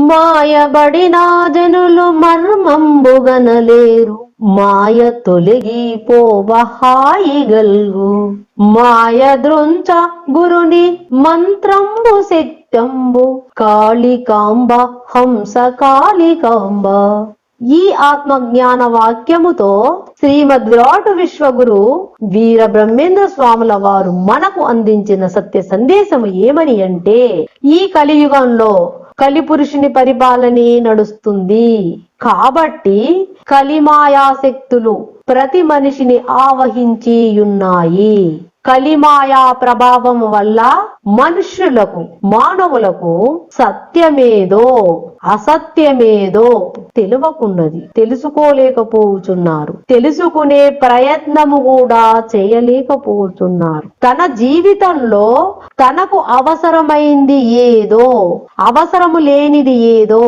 మాయబడిన జనులు మర్మంబుగనలేరు. మాయ తొలగిపోవ హాయిగల్గు మాయ దృంచ గురుని మంత్రంబు శక్తంబు కాళికాంబ హంస కాళికాంబ ఈ ఆత్మజ్ఞాన వాక్యముతో శ్రీమద్ విరాట్ విశ్వగురు వీర బ్రహ్మేంద్ర స్వాముల వారు మనకు అందించిన సత్య సందేశము ఏమని అంటే ఈ కలియుగంలో కలిపురుషుని పరిపాలనే నడుస్తుంది. కాబట్టి కలిమాయాశక్తులు ప్రతి మనిషిని ఆవహించి ఉన్నాయి కలిమాయా ప్రభావం వల్ల మనుష్యులకు మానవులకు సత్యమేదో అసత్యమేదో తెలియకున్నది. తెలుసుకోలేకపోతున్నారు. తెలుసుకునే ప్రయత్నము కూడా చేయలేకపోతున్నారు. తన జీవితంలో తనకు అవసరమైంది ఏదో అవసరము లేనిది ఏదో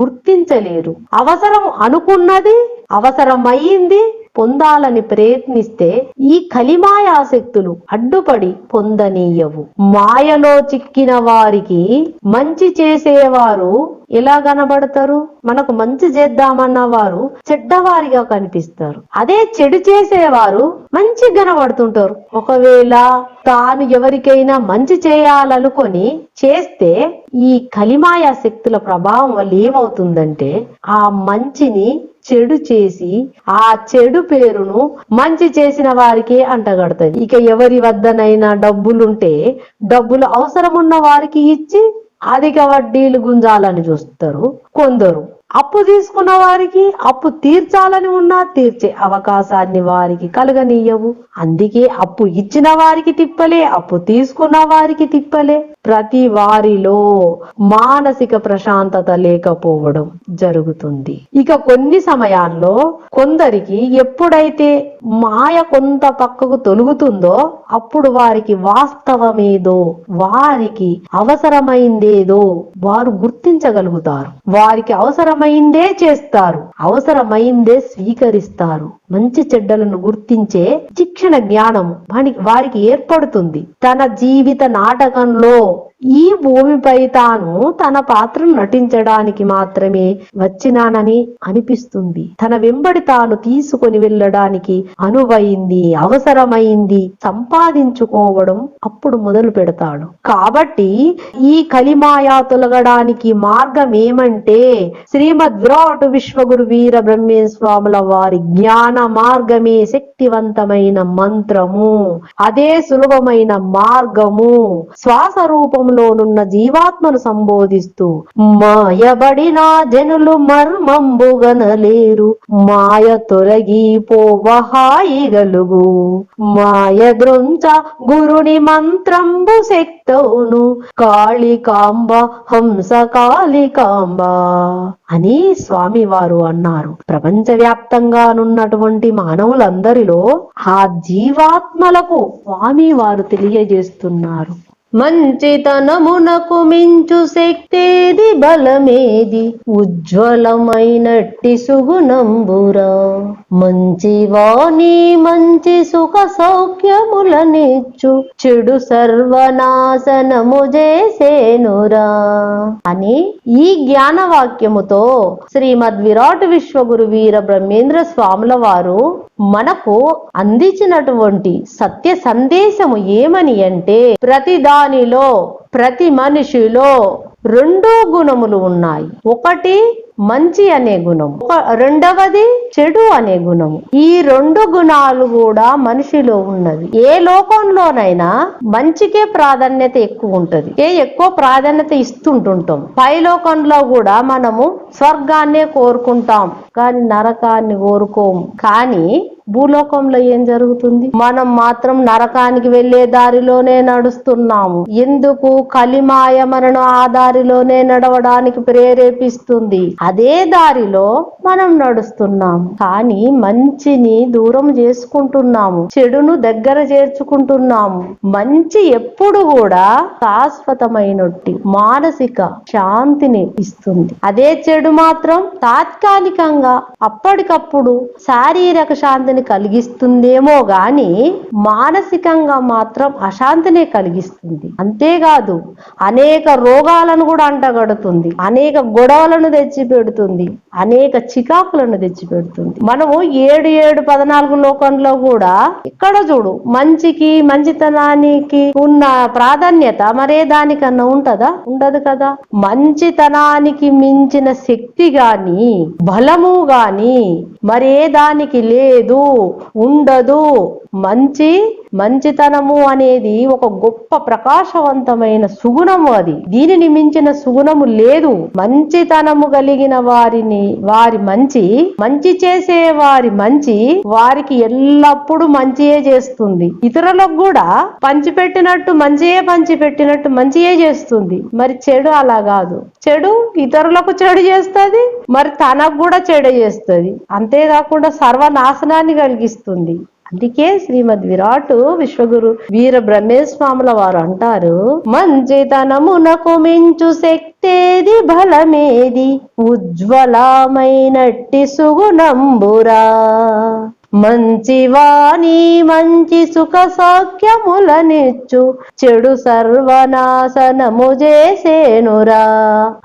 గుర్తించలేరు. అవసరం అనుకున్నది అవసరమైంది పొందాలని ప్రయత్నిస్తే ఈ కలిమాయాశక్తులు అడ్డుపడి పొందనీయవు. మాయలో చిక్కిన వారికి మంచి చేసేవారు ఎలా కనబడతారు? మనకు మంచి చేద్దామన్న వారు చెడ్డవారిగా కనిపిస్తారు. అదే చెడు చేసేవారు మంచి కనబడుతుంటారు. ఒకవేళ తాను ఎవరికైనా మంచి చేయాలనుకొని చేస్తే ఈ కలిమాయా శక్తుల ప్రభావం వల్ల ఏమవుతుందంటే ఆ మంచిని చెడు చేసి ఆ చెడు పేరును మంచి చేసిన వారికి అంటగడుతుంది. ఇక ఎవరి వద్దనైనా డబ్బులుంటే డబ్బులు అవసరం ఉన్న వారికి ఇచ్చి అధిక వడ్డీలు గుంజాలని చూస్తారు. కొందరు అప్పు తీసుకున్న వారికి అప్పు తీర్చాలని ఉన్నా తీర్చే అవకాశాన్ని వారికి కలగనీయవు. అందుకే అప్పు ఇచ్చిన వారికి తిప్పలే అప్పు తీసుకున్న వారికి తిప్పలే. ప్రతి వారిలో మానసిక ప్రశాంతత లేకపోవడం జరుగుతుంది. ఇక కొన్ని సమయాల్లో కొందరికి ఎప్పుడైతే మాయ కొంత పక్కకు తొలుగుతుందో అప్పుడు వారికి వాస్తవమేదో వారికి అవసరమైందేదో వారు గుర్తించగలుగుతారు. వారికి అవసరమైందే చేస్తారు అవసరమైందే స్వీకరిస్తారు. మంచి చెడ్డలను గుర్తించే శిక్షణ జ్ఞానం వారికి ఏర్పడుతుంది. తన జీవిత నాటకంలో ఈ భూమిపై తాను తన పాత్రను నటించడానికి మాత్రమే వచ్చినానని అనిపిస్తుంది. తన వెంబడి తాను తీసుకొని వెళ్ళడానికి అనువైంది అవసరమైంది సంపాదించుకోవడం అప్పుడు మొదలు పెడతాడు. కాబట్టి ఈ కలిమాయా తొలగడానికి మార్గం ఏమంటే శ్రీమద్ విరాట్ విశ్వగురు వీర బ్రహ్మేశ్వాముల వారి జ్ఞాన మార్గమే శక్తివంతమైన మంత్రము. అదే సులభమైన మార్గము. శ్వాస రూపంలోనున్న జీవాత్మను సంబోధిస్తూ మాయబడిన జనులు మర్మంబుగనలేరు. మాయ తొరగి పోవహాయి గలుగు మాయ దృంచ గురుని మంత్రంబు శక్తును కాళికాంబ హంస కాళికాంబ అని స్వామి వారు అన్నారు. ప్రపంచవ్యాప్తంగానున్నటువంటి మానవులందరిలో ఆ జీవాత్మలకు స్వామి వారు తెలియజేస్తున్నారు. మంచితనమునకు మించు శక్తేది బలమేది ఉజ్వలమైనట్టి సుగుణంబురా. మంచి వాణి మంచి సుఖ సౌఖ్యములనిచ్చు చెడు సర్వనాశనము చేసేనురా. అని ఈ జ్ఞానవాక్యముతో శ్రీమద్ విరాట్ విశ్వగురు వీర బ్రహ్మేంద్ర స్వాముల వారు మనకు అందించినటువంటి సత్య సందేశము ఏమని అంటే ప్రతిదా దానిలో ప్రతి మనిషిలో రెండు గుణములు ఉన్నాయి. ఒకటి మంచి అనే గుణం. రెండవది చెడు అనే గుణము ఈ రెండు గుణాలు కూడా మనిషిలో ఉన్నది ఏ లోకంలోనైనా మంచికే ప్రాధాన్యత ఎక్కువ ఉంటది. ఏ ఎక్కువ ప్రాధాన్యత ఇస్తుంటుంటాం. పై లోకంలో కూడా మనము స్వర్గాన్నే కోరుకుంటాం. కానీ నరకాన్ని కోరుకోము. కానీ భూలోకంలో ఏం జరుగుతుంది? మనం మాత్రం నరకానికి వెళ్ళే దారిలోనే నడుస్తున్నాము. ఎందుకు? కలిమాయ మనను ఆ దారిలోనే నడవడానికి ప్రేరేపిస్తుంది. అదే దారిలో మనం నడుస్తున్నాము. కానీ మంచిని దూరం చేసుకుంటున్నాము. చెడును దగ్గర చేర్చుకుంటున్నాము. మంచి ఎప్పుడు కూడా శాశ్వతమైనట్టి మానసిక శాంతిని ఇస్తుంది. అదే చెడు మాత్రం తాత్కాలికంగా అప్పటికప్పుడు శారీరక శాంతిని ఆనందాన్ని కలిగిస్తుందేమో గాని మానసికంగా మాత్రం అశాంతినే కలిగిస్తుంది. అంతేకాదు అనేక రోగాలను కూడా అంటగడుతుంది. అనేక గొడవలను తెచ్చి పెడుతుంది అనేక చికాకులను తెచ్చి పెడుతుంది మనము ఏడు ఏడు పద్నాలుగు లోకంలో కూడా ఇక్కడ చూడు మంచికి మంచితనానికి ఉన్న ప్రాధాన్యత మరే దానికన్నా ఉంటదా? ఉండదు కదా. మంచితనానికి మించిన శక్తి గాని బలము గాని మరే దానికి లేదు. ఉండదు. మంచి మంచితనము అనేది ఒక గొప్ప ప్రకాశవంతమైన సుగుణము అది. దీనిని మించిన సుగుణము లేదు. మంచితనము కలిగిన వారిని వారి మంచి మంచి చేసే వారి మంచి వారికి ఎల్లప్పుడూ మంచియే చేస్తుంది. ఇతరులకు కూడా పంచిపెట్టినట్టు మంచియే పంచిపెట్టినట్టు మంచియే చేస్తుంది. మరి చెడు అలా కాదు. చెడు ఇతరులకు చెడు చేస్తుంది మరి తనకు కూడా చెడు చేస్తుంది. అంతేకాకుండా సర్వనాశనాన్ని కలిగిస్తుంది. అందుకే శ్రీమద్ విరాటు విశ్వగురు వీర బ్రహ్మేస్వాముల వారు అంటారు మంచితనమునకు మించు శక్తేది బలమేది ఉజ్వలమైనట్టి సుగుణంబురా. మంచివాణి మంచి సుఖ సౌఖ్యములనిచ్చు చెడు సర్వనాశనము చేసేనురా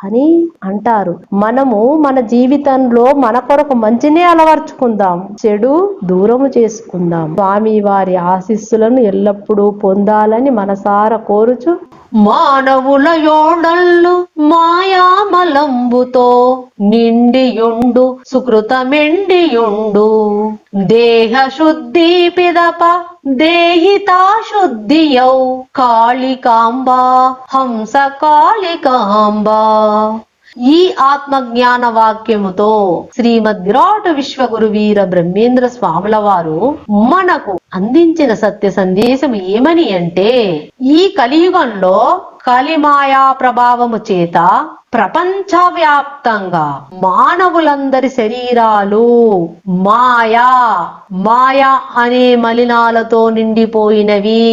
అని అంటారు. మనము మన జీవితంలో మన కొరకు మంచినే అలవర్చుకుందాం. చెడు దూరము చేసుకుందాం. స్వామి వారి ఆశీస్సులను ఎల్లప్పుడూ పొందాలని మనసార కోరుచు మానవుల యోడళ్ళు మాయామలంబుతో నిండియుండు సుకృతమిండియుండు. దేహ శుద్ధి పిదప దేహితా శుద్ధియౌ కాళికాంబ హంస కాళికాంబా. ఈ ఆత్మజ్ఞాన వాక్యముతో శ్రీమద్ విరాట విశ్వగురు వీర బ్రహ్మేంద్ర స్వాముల వారు మనకు అందించిన సత్య సందేశం ఏమని అంటే ఈ కలియుగంలో కలిమాయా ప్రభావము చేత ప్రపంచవ్యాప్తంగా మానవులందరి శరీరాలు మాయా మాయా అనే మలినాలతో నిండిపోయినవి.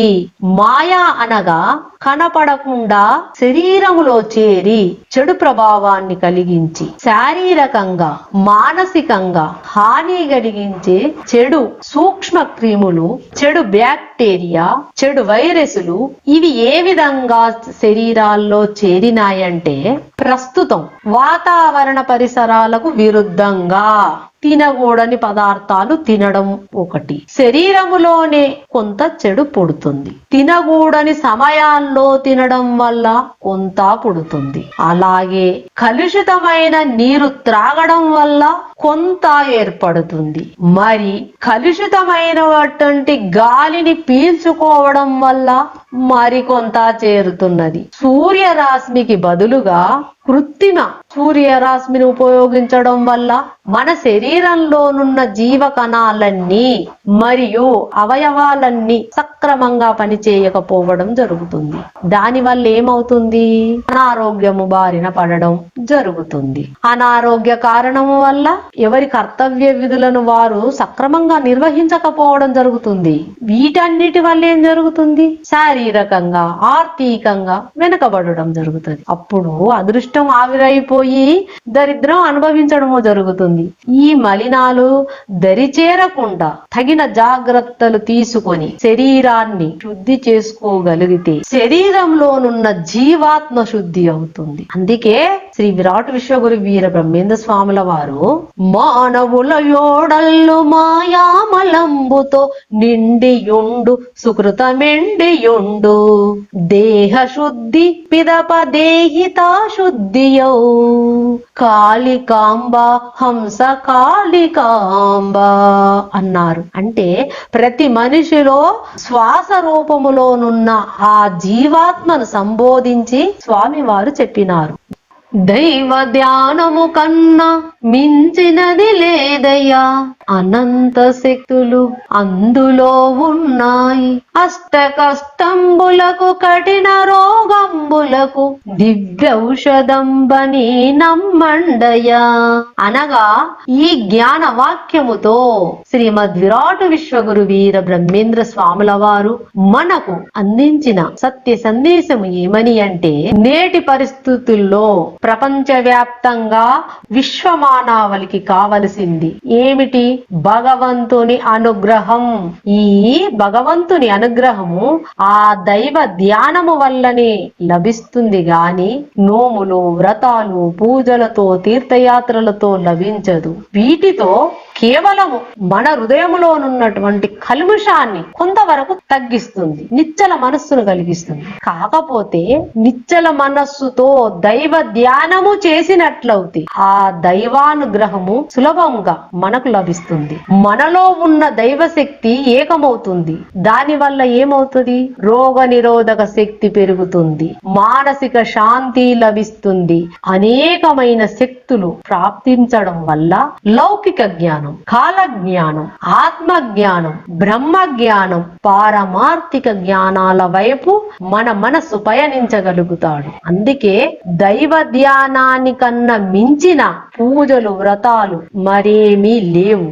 మాయా అనగా కనపడకుండా శరీరములో చేరి చెడు ప్రభావాన్ని కలిగించి శారీరకంగా మానసికంగా హాని కలిగించే చెడు సూక్ష్మ క్రిములు చెడు బ్యాక్టీరియా చెడు వైరస్లు ఇవి ఏ విధంగా శరీరాల్లో చేరినాయంటే ప్రస్తుతం వాతావరణ పరిసరాలకు విరుద్ధంగా తినకూడని పదార్థాలు తినడం ఒకటి. శరీరములోనే కొంత చెడు పుడుతుంది. తినకూడని సమయాల్లో తినడం వల్ల కొంత పుడుతుంది. అలాగే కలుషితమైన నీరు త్రాగడం వల్ల కొంత ఏర్పడుతుంది. మరి కలుషితమైనటువంటి గాలిని పీల్చుకోవడం వల్ల మరికొంత చేరుతున్నది. సూర్యరశ్మికి బదులుగా కృత్రిమ సూర్యరశ్మిని ఉపయోగించడం వల్ల మన శరీరంలోనున్న జీవ కణాలన్నీ మరియు అవయవాలన్నీ సక్రమంగా పనిచేయకపోవడం జరుగుతుంది. దాని వల్ల ఏమవుతుంది? అనారోగ్యము బారిన పడడం జరుగుతుంది. అనారోగ్య కారణము వల్ల ఎవరి కర్తవ్య విధులను వారు సక్రమంగా నిర్వహించకపోవడం జరుగుతుంది. వీటన్నిటి వల్ల ఏం జరుగుతుంది? శారీరకంగా ఆర్థికంగా వెనకబడడం జరుగుతుంది. అప్పుడు అదృష్టం ఆవిరైపోయి దరిద్రం అనుభవించడము జరుగుతుంది. ఈ మలినాలు దరిచేరకుండా తగిన జాగ్రత్తలు తీసుకొని శరీరాన్ని శుద్ధి చేసుకోగలిగితే శరీరంలోనున్న జీవాత్మ శుద్ధి అవుతుంది. అందుకే శ్రీ విరాట్ విశ్వగురు వీర బ్రహ్మేంద్ర స్వాముల వారు మానవుల యోడల్లు మాయామలంబుతో నిండియుండు సుకృతమెండియుండు. దేహ శుద్ధి పిదప దేహితా బుద్ధియౌ కాళికాంబ హంస కాళికాంబ అన్నారు. అంటే ప్రతి మనిషిలో శ్వాస రూపములోనున్న ఆ జీవాత్మను సంబోధించి స్వామివారు చెప్పినారు. దైవ ధ్యానము కన్నా మించినది లేదయ్యా. అనంత శక్తులు అందులో ఉన్నాయి. అష్ట కష్టంబులకు కఠిన రోగంబులకు దివ్యౌషధంబని నమ్మండయ్యా. అనగా ఈ జ్ఞాన వాక్యముతో శ్రీమద్ విరాట్ విశ్వగురు వీర బ్రహ్మేంద్ర స్వాముల వారు మనకు అందించిన సత్య సందేశము ఏమని అంటే నేటి పరిస్థితుల్లో ప్రపంచ వ్యాప్తంగా విశ్వ కావలసింది ఏమిటి? భగవంతుని అనుగ్రహం. ఈ భగవంతుని అనుగ్రహము ఆ దైవ ధ్యానము వల్లనే లభిస్తుంది గాని నోములు వ్రతాలు పూజలతో తీర్థయాత్రలతో లభించదు. వీటితో కేవలము మన హృదయంలోనున్నటువంటి కల్ముషాన్ని కొంతవరకు తగ్గిస్తుంది నిచ్చల మనస్సును కలిగిస్తుంది. కాకపోతే నిచ్చల మనస్సుతో దైవ ధ్యానము చేసినట్లవుతే ఆ దైవానుగ్రహము సులభంగా మనకు లభిస్తుంది. మనలో ఉన్న దైవ శక్తి ఏకమవుతుంది. దాని వల్ల ఏమవుతుంది? రోగ నిరోధక శక్తి పెరుగుతుంది. మానసిక శాంతి లభిస్తుంది. అనేకమైన శక్తులు ప్రాప్తించడం వల్ల లౌకిక జ్ఞానం కాల జ్ఞానం ఆత్మ జ్ఞానం బ్రహ్మ జ్ఞానం పారమార్థిక జ్ఞానాల వైపు మన మనస్సు పయనించగలుగుతాడు. అందుకే దైవ ధ్యానానికన్నా మించిన పూజలు వ్రతాలు మరేమీ లేవు.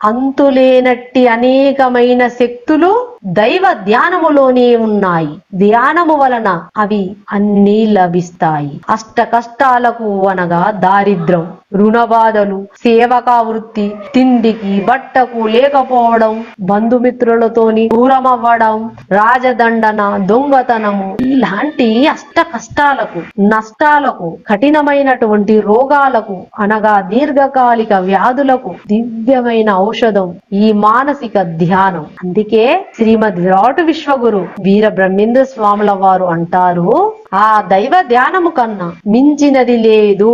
అంతులేనట్టి అనేకమైన శక్తులు దైవ ధ్యానములోనే ఉన్నాయి. ధ్యానము వలన అవి అన్నీ లభిస్తాయి. అష్ట కష్టాలకు అనగా దారిద్రం రుణబాధలు సేవకా వృత్తి తిండికి బట్టకు లేకపోవడం బంధుమిత్రులతోని దూరమవ్వడం రాజదండన దొంగతనము ఇలాంటి అష్ట కష్టాలకు నష్టాలకు కఠినమైనటువంటి రోగాలకు అనగా దీర్ఘకాలిక వ్యాధులకు దివ్యమైన ఔషధం ఈ మానసిక ధ్యానం. అందుకే శ్రీమద్ విరాట్ విశ్వగురు వీర బ్రహ్మేంద్ర స్వాముల వారు అంటారు ఆ దైవ ధ్యానము కన్నా మించినది లేదు.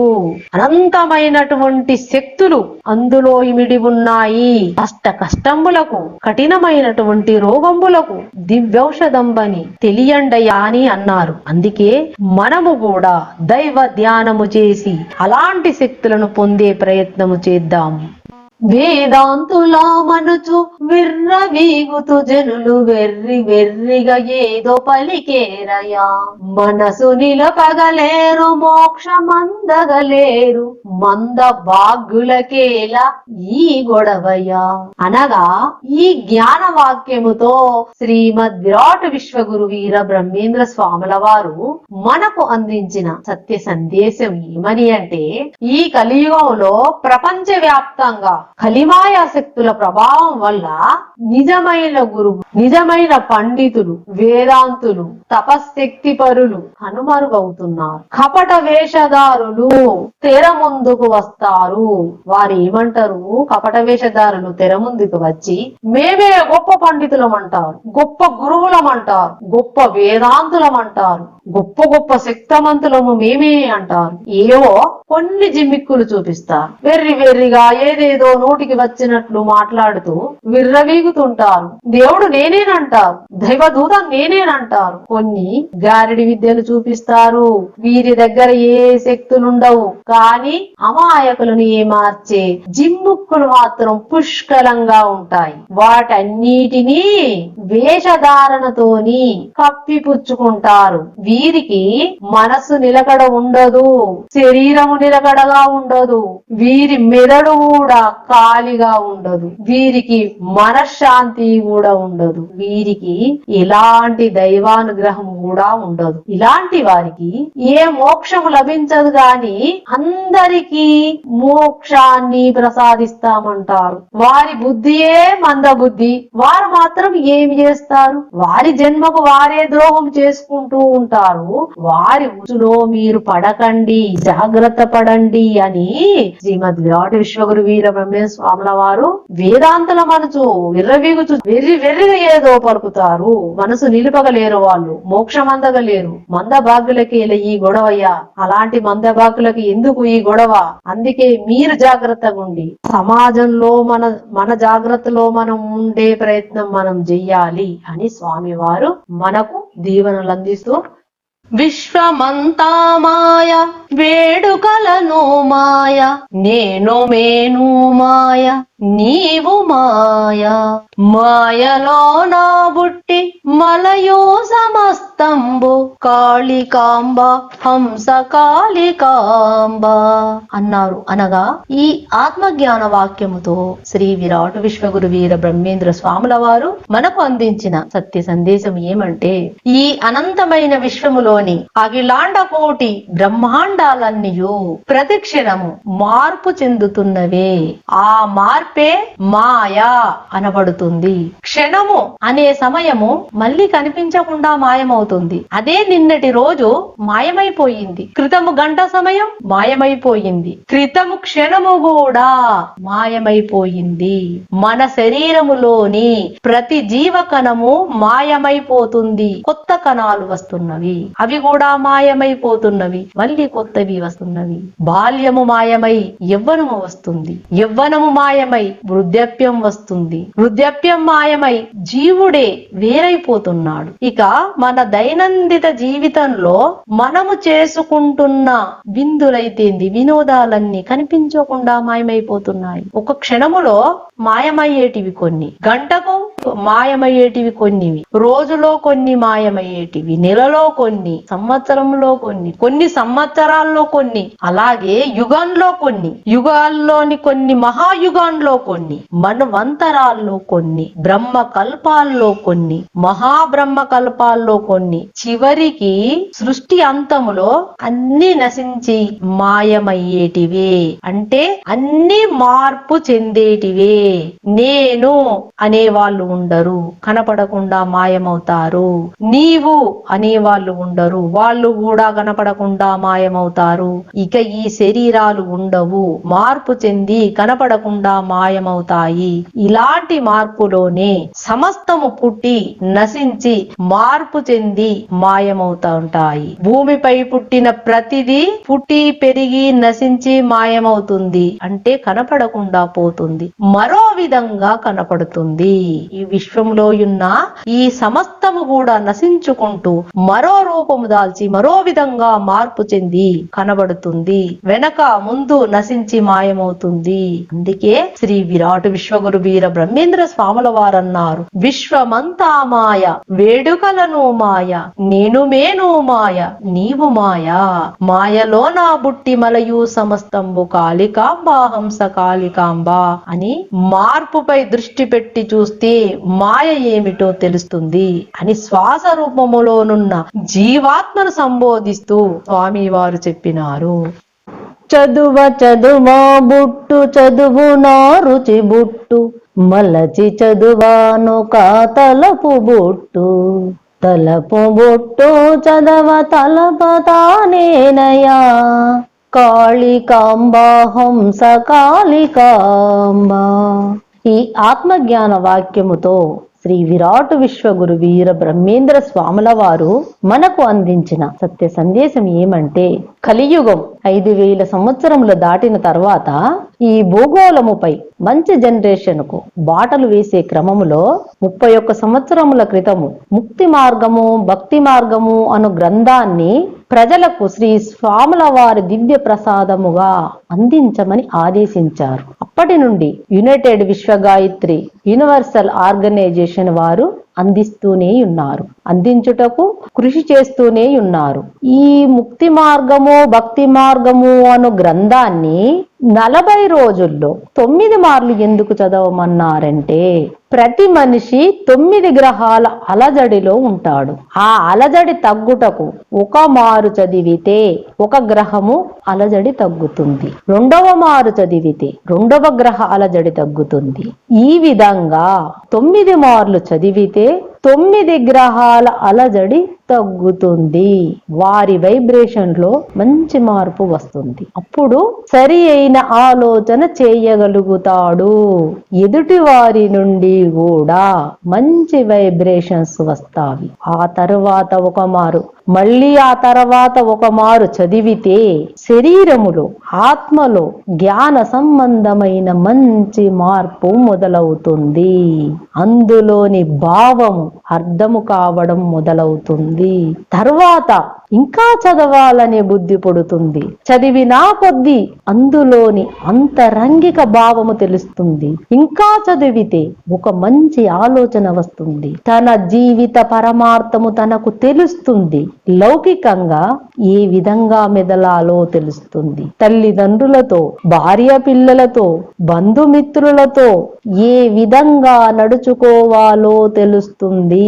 అనంతమైనటువంటి శక్తులు అందులో ఇమిడి ఉన్నాయి. అష్ట కష్టంబులకు కఠినమైనటువంటి రోగంబులకు దివ్యౌషధంబని తెలియండయా అని అన్నారు. అందుకే మనము కూడా దైవ ధ్యానము చేసి అలాంటి శక్తులను పొందే ప్రయత్నము చేద్దాము వేదాంతులా మనుచు విర్ర వీగుతు జనులు వెర్రి వెర్రిగా ఏదో పలికేరయా. మనసు నిలపగలేరు మోక్షమందగలేరు. మంద బాగ్యులకేలా ఈ గొడవయ్యా. అనగా ఈ జ్ఞాన వాక్యముతో శ్రీమద్ విరాట్ విశ్వగురు వీర బ్రహ్మేంద్ర స్వాముల వారు మనకు అందించిన సత్య సందేశం ఏమని అంటే ఈ కలియుగంలో ప్రపంచ వ్యాప్తంగా కలిమాయా శక్తుల ప్రభావం వల్ల నిజమైన గురువు నిజమైన పండితులు వేదాంతులు తపశక్తి పరులు కనుమరుగవుతున్నారు కపట వేషధారులు తెర ముందుకు వస్తారు. వారు ఏమంటారు? కపట వేషధారులు తెర ముందుకు వచ్చి మేమే గొప్ప పండితులం అంటారు గొప్ప గురువులం అంటారు గొప్ప వేదాంతులం అంటారు గొప్ప గొప్ప శక్తమంతులము మేమే అంటారు. ఏవో కొన్ని జిమ్మిక్కులు చూపిస్తారు వెర్రి వెర్రిగా ఏదేదో నోటికి వచ్చినట్లు మాట్లాడుతూ విర్రవీగుతుంటారు. దేవుడు నేనేనంటారు. దైవదూత నేనేనంటారు. కొన్ని గారిడి విద్యలు చూపిస్తారు. వీరి దగ్గర ఏ శక్తులుండవు. కానీ అమాయకులను ఏమార్చే జిమ్ముక్కులు మాత్రం పుష్కలంగా ఉంటాయి. వాటన్నిటినీ వేషధారణతోని కప్పిపుచ్చుకుంటారు. వీరికి మనసు నిలకడ ఉండదు శరీరము నిలకడగా ఉండదు వీరి మెదడు కూడా ఖాళీగా ఉండదు వీరికి మనశ్శాంతి కూడా ఉండదు వీరికి ఎలాంటి దైవానుగ్రహం కూడా ఉండదు. ఇలాంటి వారికి ఏ మోక్షము లభించదు గాని అందరికీ మోక్షాన్ని ప్రసాదిస్తామంటారు. వారి బుద్ధియే మంద బుద్ధి వారు మాత్రం ఏమి చేస్తారు? వారి జన్మకు వారే ద్రోహం చేసుకుంటూ ఉంటారు. వారి ఉచులో మీరు పడకండి జాగ్రత్త పడండి అని శ్రీమద్ విరాట విశ్వగురు వీర బ్రహ్మేశ్వర స్వాముల వారు వేదాంతుల మనసు విర్రవీగుచు వెర్రి వెర్రిగా ఏదో పలుకుతారు. మనసు నిలుపగలేరు వాళ్ళు మోక్షమందగలేరు. మంద భాగ్యులకి ఇలా ఈ గొడవయ్యా అలాంటి మంద భాగ్యులకి ఎందుకు ఈ గొడవ? అందుకే మీరు జాగ్రత్తగా ఉండి సమాజంలో మన మన జాగ్రత్తలో మనం ఉండే ప్రయత్నం మనం చెయ్యాలి అని స్వామి వారు మనకు దీవెనలు అందిస్తూ విశ్వమంతా మాయ వేడుకలను మాయ నేను మేను మాయ. నీవు మాయ మాయలో నా బుట్టి మలయో సమస్తంబు కాళికాంబ హంస కాళికాంబ అన్నారు. అనగా ఈ ఆత్మజ్ఞాన వాక్యముతో శ్రీ విరాట్ విశ్వగురు వీర బ్రహ్మేంద్ర స్వాముల వారు మనకు అందించిన సత్య సందేశం ఏమంటే ఈ అనంతమైన విశ్వములోని అఖిలాండ కోటి బ్రహ్మాండాలన్నయు ప్రతిక్షణము మార్పు చెందుతున్నవే. ఆ మార్పు మాయా అనబడుతుంది. క్షణము అనే సమయము మళ్ళీ కనిపించకుండా మాయమవుతుంది. అదే నిన్నటి రోజు మాయమైపోయింది. క్రితము గంట సమయం మాయమైపోయింది. క్రితము క్షణము కూడా మాయమైపోయింది. మన శరీరములోని ప్రతి జీవ కణము మాయమైపోతుంది. కొత్త కణాలు వస్తున్నవి. అవి కూడా మాయమైపోతున్నవి. మళ్ళీ కొత్తవి వస్తున్నవి. బాల్యము మాయమై యవ్వనము వస్తుంది. యవ్వనము మాయమై వృద్ధాప్యం వస్తుంది. వృద్ధాప్యం మాయమై జీవుడే వేరైపోతున్నాడు. ఇక మన దైనందిత జీవితంలో మనము చేసుకుంటున్న విందులైతేంది వినోదాలన్నీ కనిపించకుండా మాయమైపోతున్నాయి. ఒక క్షణములో మాయమయ్యేటివి కొన్ని గంటకు మాయమయ్యేటివి కొన్నివి రోజులో కొన్ని మాయమయ్యేటివి నెలలో కొన్ని సంవత్సరంలో కొన్ని కొన్ని సంవత్సరాల్లో కొన్ని అలాగే యుగంలో కొన్ని యుగాల్లోని కొన్ని మహాయుగాల్లో కొన్ని మన్వంతరాల్లో కొన్ని బ్రహ్మ కల్పాల్లో కొన్ని మహాబ్రహ్మ కల్పాల్లో కొన్ని చివరికి సృష్టి అంతములో అన్ని నశించి మాయమయ్యేటివే. అంటే అన్ని మార్పు చెందేటివే. నేను అనే వాళ్ళు ఉండరు కనపడకుండా మాయమవుతారు. నీవు అనే వాళ్ళు ఉండరు వాళ్ళు కూడా కనపడకుండా మాయమవుతారు. ఇక ఈ శరీరాలు ఉండవు మార్పు చెంది కనపడకుండా మాయమవుతాయి. ఇలాంటి మార్పులోనే సమస్తము పుట్టి నశించి మార్పు చెంది మాయమవుతా ఉంటాయి. భూమిపై పుట్టిన ప్రతిదీ పుట్టి పెరిగి నశించి మాయమవుతుంది. అంటే కనపడకుండా పోతుంది. మరో విధంగా కనపడుతుంది. ఈ విశ్వంలో ఉన్న ఈ సమస్తము కూడా నశించుకుంటూ మరో రూపము దాల్చి మరో విధంగా మార్పు చెంది కనబడుతుంది. వెనక ముందు నశించి మాయమవుతుంది. అందుకే శ్రీ విరాట్ విశ్వగురు వీర బ్రహ్మేంద్ర స్వాముల వారన్నారు. విశ్వమంతా మాయ వేడుకలను మాయ నేను మేను మాయ నీవు మాయ. మాయలో నా బుట్టి మలయు సమస్తంబు కాళికాంబ హంస కాళికాంబ అని మార్పుపై దృష్టి పెట్టి చూస్తే మాయ ఏమిటో తెలుస్తుంది అని శ్వాస రూపములోనున్న జీవాత్మను సంబోధిస్తూ స్వామి వారు చెప్పినారు. చదువ చదువా బుట్టు చదువు నా రుచి బుట్టు. మలచి చదువాను కా తలపు బొట్టు. తలపు బొట్టు చదవ తలప తానేనయా. కాళికాంబ హంస కాళికాంబ ఈ ఆత్మజ్ఞాన వాక్యముతో శ్రీ విరాట్ విశ్వగురు వీర బ్రహ్మేంద్ర స్వాముల వారు మనకు అందించిన సత్య సందేశం ఏమంటే కలియుగం ఐదు వేల సంవత్సరములు దాటిన తర్వాత ఈ భూగోళముపై మంచి జనరేషన్కు బాటలు వేసే క్రమములో ముప్పై ఒక్క సంవత్సరముల క్రితము ముక్తి మార్గము భక్తి మార్గము అను గ్రంథాన్ని ప్రజలకు శ్రీ స్వాముల వారి దివ్య ప్రసాదముగా అందించమని ఆదేశించారు. అప్పటి నుండి యునైటెడ్ విశ్వగాయత్రి యూనివర్సల్ ఆర్గనైజేషన్ వారు అందిస్తూనే ఉన్నారు. అందించుటకు కృషి చేస్తూనే ఉన్నారు. ఈ ముక్తి మార్గము భక్తి మార్గము అను గ్రంథాన్ని నలభై రోజుల్లో తొమ్మిది మార్లు ఎందుకు చదవమన్నారంటే ప్రతి మనిషి తొమ్మిది గ్రహాల అలజడిలో ఉంటాడు. ఆ అలజడి తగ్గుటకు ఒక మారు చదివితే ఒక గ్రహము అలజడి తగ్గుతుంది. రెండవ మారు చదివితే రెండవ గ్రహ అలజడి తగ్గుతుంది. ఈ విధంగా తొమ్మిది మార్లు చదివితే తొమ్మిది గ్రహాల అలజడి తగ్గుతుంది. వారి వైబ్రేషన్లో మంచి మార్పు వస్తుంది. అప్పుడు సరి అయిన ఆలోచన చేయగలుగుతాడు. ఎదుటి వారి నుండి కూడా మంచి వైబ్రేషన్స్ వస్తాయి. ఆ తరువాత ఒక మారు మళ్ళీ ఆ తర్వాత ఒక మారు చదివితే శరీరములో ఆత్మలో జ్ఞాన సంబంధమైన మంచి మార్పు మొదలవుతుంది. అందులోని భావము అర్థము కావడం మొదలవుతుంది. తర్వాత ఇంకా చదవాలనే బుద్ధి పుడుతుంది. చదివినా కొద్దీ అందులోని అంతరంగిక భావము తెలుస్తుంది. ఇంకా చదివితే ఒక మంచి ఆలోచన వస్తుంది. తన జీవిత పరమార్థము తనకు తెలుస్తుంది. లౌకికంగా ఏ విధంగా మెదలాలో తెలుస్తుంది. తల్లిదండ్రులతో భార్య పిల్లలతో బంధుమిత్రులతో ఏ విధంగా నడుచుకోవాలో తెలుస్తుంది.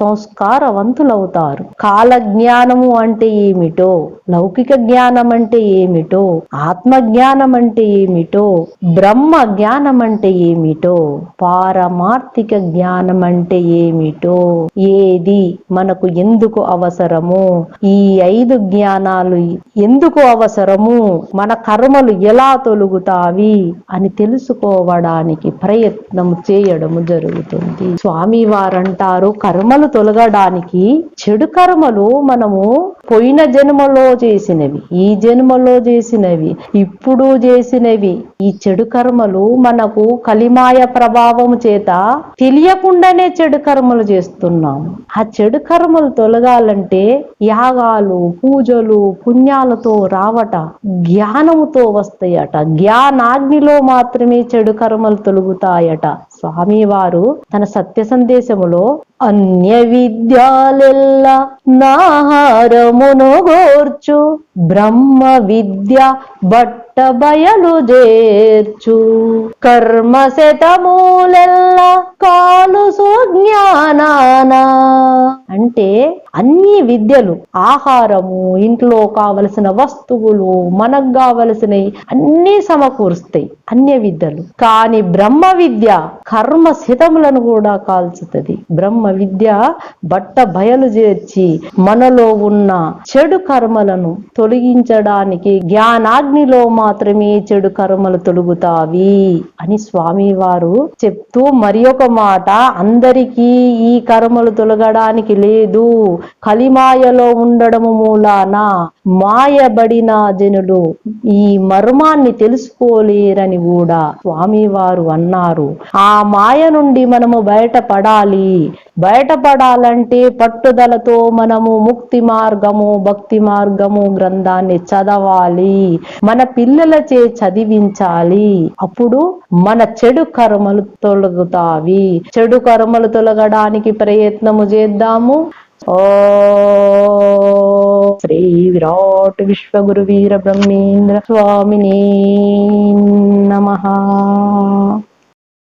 సంస్కారవంతులవుతారు. కాల జ్ఞానము అంటే ఏమిటో? లౌకిక జ్ఞానం అంటే ఏమిటో? ఆత్మ జ్ఞానం అంటే ఏమిటో? బ్రహ్మ జ్ఞానం అంటే ఏమిటో? పారమార్థిక జ్ఞానం అంటే ఏమిటో? ఏది మనకు ఎందుకు అవసరము? ఈ ఐదు జ్ఞానాలు ఎందుకు అవసరము? మన కర్మలు ఎలా తొలుగుతావి? అని తెలుసుకోవడానికి ప్రయత్నం చేయడం జరుగుతుంది. స్వామి వారంటారు కర్మలు తొలగడానికి చెడు కర్మలు మనము పోయిన జన్మలో చేసినవి ఈ జన్మలో చేసినవి ఇప్పుడు చేసినవి ఈ చెడు కర్మలు మనకు కలిమాయ ప్రభావం చేత తెలియకుండానే చెడు కర్మలు చేస్తున్నాము. ఆ చెడు కర్మలు తొలగాలంటే యాగాలు పూజలు పుణ్యాలతో రావట జ్ఞానముతో వస్తాయట. జ్ఞానాగ్నిలో మాత్రమే చెడు కర్మలు తొలుగుతాయట. స్వామివారు తన సత్య సందేశములో అన్య విద్యాలెల్ల నాహారమునుగోర్చు బ్రహ్మ విద్య బట్ట బయలు చేర్చు కర్మ శతమూలెల్ల కాలు సుజ్ఞానాన. అంటే అన్ని విద్యలు ఆహారము ఇంట్లో కావలసిన వస్తువులు మనకు కావలసినవి అన్ని సమకూరుస్తాయి అన్య విద్యలు. కానీ బ్రహ్మ విద్య కర్మ శితములను కూడా కాల్చుతుంది. బ్రహ్మ విద్య బట్ట బయలు చేర్చి మనలో ఉన్న చెడు కర్మలను తొలగించడానికి జ్ఞానాగ్నిలో మాత్రమే చెడు కర్మలు తొలుగుతావి అని స్వామి వారు చెప్తూ మరి ఒక మాట అందరికీ ఈ కర్మలు తొలగడానికి లేదు కలిమాయలో ఉండడము మూలాన మాయబడిన జనులు ఈ మర్మాన్ని తెలుసుకోలేరని కూడా స్వామి వారు అన్నారు. ఆ మాయ నుండి మనము బయటపడాలి. బయటపడాలంటే పట్టుదలతో మనము ముక్తి మార్గము భక్తి మార్గము గ్రంథాన్ని చదవాలి. మన పిల్లలచే చదివించాలి. అప్పుడు మన చెడు కర్మలు తొలగుతావి. చెడు కర్మలు తొలగడానికి ప్రయత్నము చేద్దాము. श्री विराट् विश्वगुरुवीर स्वामिने नमः।